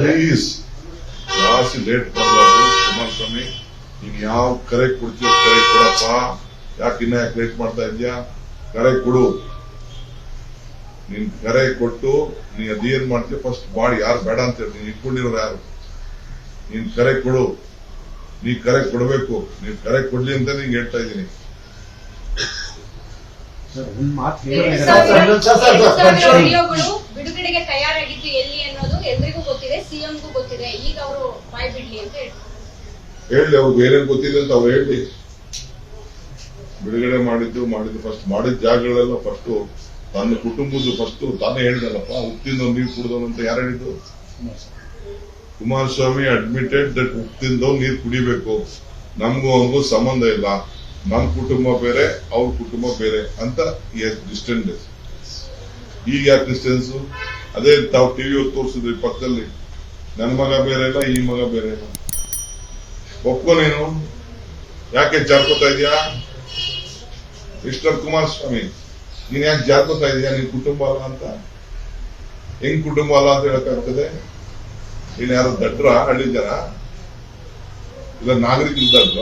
Please ಜಾಸ್ತಿ late ಮಾಡಬಾರ್ದು ಕುಮಾರಸ್ವಾಮಿ ನೀನ್ ಯಾವ ಕರೆ ಕೊಡ್ತೀಯೋ ಕರೆ ಕೊಡಪ್ಪ ಯಾಕೆ ಇನ್ನ ಯಾಕೆ ಲೇಟ್ ಮಾಡ್ತಾ ಇದ್ಯಾ ಕರೆ ಕೊಡು ನೀನ್ ಕರೆ ಕೊಟ್ಟು ನೀ ಅದೇನ್ ಮಾಡ್ತೀಯ ಫಸ್ಟ್ ಬಾಡಿ ಯಾರು ಬೇಡ ಅಂತ ಹೇಳಿ ನೀನ್ ಇಟ್ಕೊಂಡಿರೋರು ಯಾರು ನೀನ್ ಕರೆ ಕೊಡು ನೀ ಕರೆ ಕೊಡಬೇಕು ನೀನ್ ಕರೆ ಕೊಡ್ಲಿ ಅಂತ ನಿಂಗೆ ಹೇಳ್ತಾ ಇದ್ದೀನಿ ಬಿಡುಗಡೆಗೆ ತಯಾರಾಗಿದ್ದು ಎಲ್ಲಿ ಗೊತ್ತಿದೆ, ಈಗ ಅವರು ಬಾಯ್ ಬಿಡ್ಲಿ ಅಂತ ಹೇಳಿ ಅವ್ರಿಗೆ ಬೇರೆ ಗೊತ್ತಿದೆ ಅಂತ ಅವ್ರು ಹೇಳಿ ಬಿಡುಗಡೆ ಮಾಡಿದ್ದು ಮಾಡಿದ್ದು ಫಸ್ಟ್ ಮಾಡಿದ ಜಾಗಗಳೆಲ್ಲ ಫಸ್ಟ್ ತನ್ನ ಕುಟುಂಬದ್ದು ಫಸ್ಟ್ ತಾನೇ ಹೇಳಿದಲ್ಲಪ್ಪ ಉಪ್ತಿಂದ ನೀರು ಕುಡಿದವನು ಅಂತ ಯಾರು ಹೇಳಿದ್ದು? ಕುಮಾರಸ್ವಾಮಿ ಅಡ್ಮಿಟೆಡ್ ದಟ್ ಉಪ್ಪಿಂದ ನೀರು ಕುಡಿಬೇಕು. ನಮಗೂ ಅವನಿಗೂ ಸಂಬಂಧ ಇಲ್ಲ. ನಮ್ ಕುಟುಂಬ ಬೇರೆ, ಅವ್ರ ಕುಟುಂಬ ಬೇರೆ ಅಂತ ಡಿಸ್ಟೆನ್ಸ್ ಈಗ ಯಾಕೆ ಡಿಸ್ಟೆನ್ಸ್ ಅದೇ ತಾವು ಟಿವಿ ತೋರಿಸಿದ್ರಿ ಪಕ್ಕದಲ್ಲಿ. ನನ್ನ ಮಗ ಬೇರೆ ಇಲ್ಲ, ಈ ಮಗ ಬೇರೆ ಇಲ್ಲ. ಒಪ್ಕೊನೇನು ಯಾಕೆ ಜಾರ್ಕೋತಾ ಇದೀಯಾ? ಮಿಸ್ಟರ್ ಕುಮಾರಸ್ವಾಮಿ ನೀನ್ ಯಾಕೆ ಜಾರ್ಕೋತಾ ಇದೀಯಾ? ನಿನ್ ಕುಟುಂಬ ಅಲ್ಲ ಅಂತ. ಹೆಂಗ್ ಕುಟುಂಬ ಅಲ್ಲ ಅಂತ ಹೇಳಕ್ಕಾಗ್ತದೆ? ನೀನ್ ಯಾರು ದಡ್ರ, ಹಳ್ಳಿ ಜನ? ಇಲ್ಲ ನಾಗರಿಕ ದಡ್ರ